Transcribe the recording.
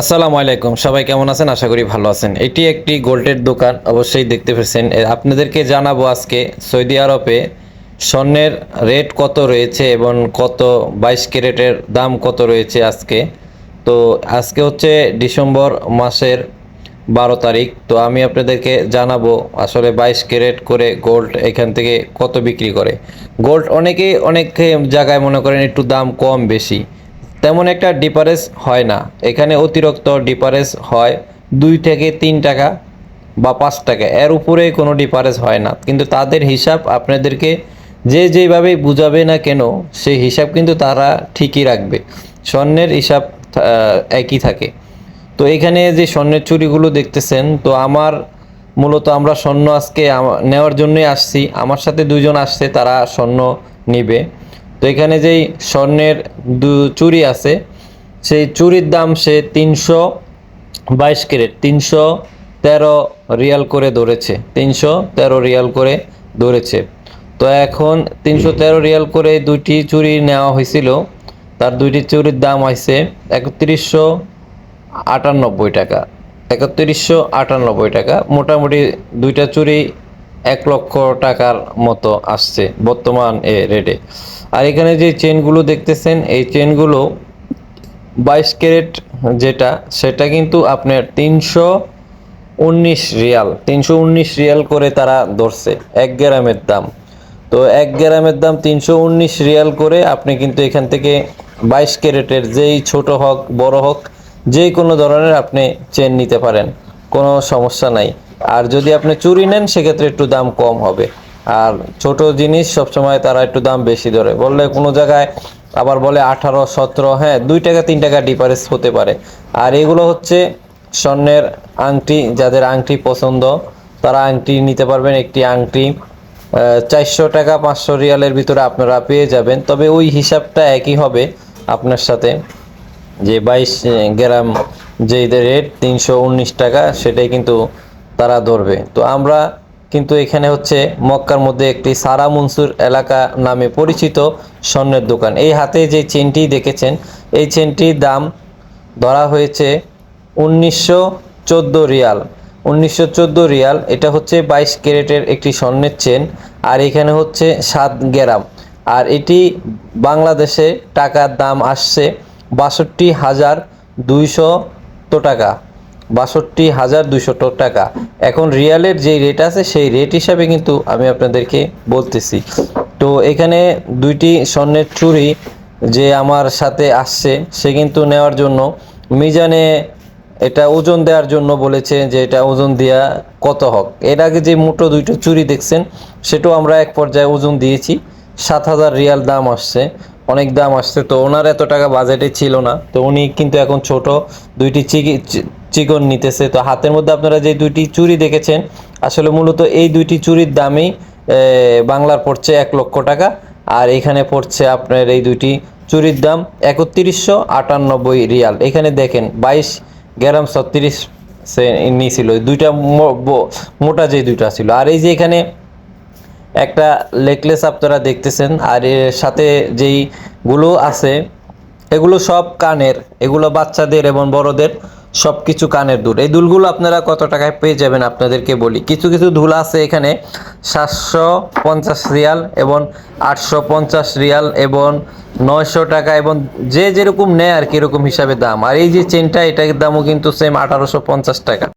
আসসালামু আলাইকুম। সবাই কেমন আছেন? আশা করি ভালো আছেন। এটি একটি গোল্ডের দোকান, অবশ্যই দেখতে পেয়েছেন। আপনাদেরকে জানাব আজকে সৌদি আরবে স্বর্ণের রেট কত রয়েছে এবং কত, বাইশ ক্যারেটের দাম কত রয়েছে আজকে? তো আজকে হচ্ছে ডিসেম্বর মাসের বারো তারিখ। তো আমি আপনাদেরকে জানাব আসলে বাইশ ক্যারেট করে গোল্ড এখান থেকে কত বিক্রি করে। গোল্ড অনেকেই অনেক জায়গায় মনে করেন একটু দাম কম বেশি। তেমন একটা ডিফারেন্স হয় না। এখানে অতিরিক্ত ডিফারেন্স হয় দুই থেকে তিন টাকা বা পাঁচ টাকা। এর উপরে কোনো ডিফারেন্স হয় না। কিন্তু তাদের হিসাব আপনাদেরকে যে যেভাবে বুঝাবে না কেন, সেই হিসাব কিন্তু তারা ঠিকই রাখবে। স্বর্ণের হিসাব একই থাকে। তো এখানে যে স্বর্ণের চুরিগুলো দেখতেছেন, তো আমার মূলত আমরা স্বর্ণ আজকে নেওয়ার জন্যই আসছি। আমার সাথে দুজন আসছে, তারা স্বর্ণ নিবে। তো এখানে যেই স্বর্ণের দু চুরি আছে, সেই চুরির দাম সে তিনশো বাইশ ক্যারেট, তিনশো তেরো রিয়াল করে ধরেছে, তিনশো তেরো রিয়াল করে ধরেছে। তো এখন তিনশো তেরো রিয়াল করে দুইটি চুরি নেওয়া হয়েছিল, তার দুইটি চুরির দাম হয়েছে একত্রিশশো আটানব্বই টাকা, একত্রিশশো আটানব্বই টাকা। মোটামুটি দুইটা চুরি এক লক্ষ টাকার মতো আসছে বর্তমান এ রেটে আর এখানে যে চেনগুলো দেখতেছেন, এই চেনগুলো বাইশ ক্যারেট যেটা, সেটা কিন্তু আপনার তিনশো উনিশ রিয়াল, তিনশো উনিশ রিয়াল করে তারা ধরছে, এক গ্রামের দাম। তো এক গ্রামের দাম তিনশো উনিশ রিয়াল করে আপনি কিন্তু এখান থেকে বাইশ ক্যারেটের যেই ছোট হোক, বড় হোক যে কোনো ধরনের আপনি চেন নিতে পারেন, কোনো সমস্যা নাই। আর যদি আপনি চুরি নেন, সেক্ষেত্রে একটু দাম কম হবে। আর ছোট জিনিস সবসময় তারা একটু দাম বেশি ধরে। বললে কোনো জায়গায় আবার বলে আঠারো, সতেরো হ্যাঁ দুই টাকা, তিন টাকা ডিফারেন্স হতে পারে। আর এগুলো হচ্ছে স্বর্ণের আংটি, যাদের আংটি পছন্দ, তারা আংটি নিতে পারবেন একটি আংটি। চারশো টাকা, পাঁচশো রিয়ালের ভিতরে আপনারা পেয়ে যাবেন। তবে ওই হিসাবটা একই হবে আপনার সাথে। যে বাইশ গ্রাম যে রেট, তিনশো উনিশ টাকা, সেটাই কিন্তু তারা ধরবে। তো আমরা কিন্তু এখানে হচ্ছে মক্কার মধ্যে একটি সারা মনসুর এলাকা নামে পরিচিত স্বর্ণের দোকান। এই হাতে যে চেনটি দেখেছেন, এই চেনটির দাম ধরা হয়েছে উনিশশো চোদ্দ রিয়াল। উনিশশো চোদ্দ রিয়াল, এটা হচ্ছে বাইশ ক্যারেটের একটি স্বর্ণের চেন, আর এখানে হচ্ছে সাত গ্রাম। আর এটি বাংলাদেশে টাকার দাম আসছে বাষট্টি হাজার দুইশো তো টাকা। বাষট্টি হাজার দুশো টাকা। এখন রিয়ালের যে রেট আছে, সেই রেট হিসাবে কিন্তু আমি আপনাদেরকে বলতেছি। তো এখানে দুইটি স্বর্ণের চুরি যে আমার সাথে আসছে, সে কিন্তু নেওয়ার জন্য মিজানে এটা ওজন দেওয়ার জন্য বলেছে যে এটা ওজন দেওয়া কত হোক। এর আগে যে মোটো দুইটা চুরি দেখছেন, সেটাও আমরা এক পর্যায়ে ওজন দিয়েছি। সাত হাজার রিয়াল দাম আসছে, অনেক দাম আসছে। তো ওনার এত টাকা বাজেটে ছিল না। তো উনি কিন্তু এখন ছোট, দুইটি চিকি চিকন নিতেছে। তো হাতের মধ্যে আপনারা যে দুইটি চুরি দেখেছেন, আসলে মূলত এই দুইটি চুরির দামই বাংলার পড়ছে এক লক্ষ টাকা, আর এখানে পড়ছে আপনার এই দুইটি চুরির দাম একত্রিশশো আটানব্বই রিয়াল। এখানে দেখেন বাইশ গ্রাম ছত্রিশ নিয়েছিল দুইটা মোটা যে দুইটা ছিল। আর এই যে এখানে একটা লেকলেস আপনারা দেখতেছেন, আর এর সাথে যেই গুলো আছে, এগুলো সব কানের, এগুলো বাচ্চাদের এবং বড়দের সব কিছু কানের দুল। এই দুলগুলো আপনারা কত টাকায় পেয়ে যাবেন আপনাদেরকে বলি। কিছু কিছু দুল আছে এখানে, সাতশো পঞ্চাশ রিয়াল এবং আটশো পঞ্চাশ রিয়াল এবং নয়শো টাকা এবং যে যেরকম নেয় আর কি এরকম হিসাবে দাম। আর এই যে চেনটা এটার দামও কিন্তু সেম আঠারোশো পঞ্চাশ টাকা।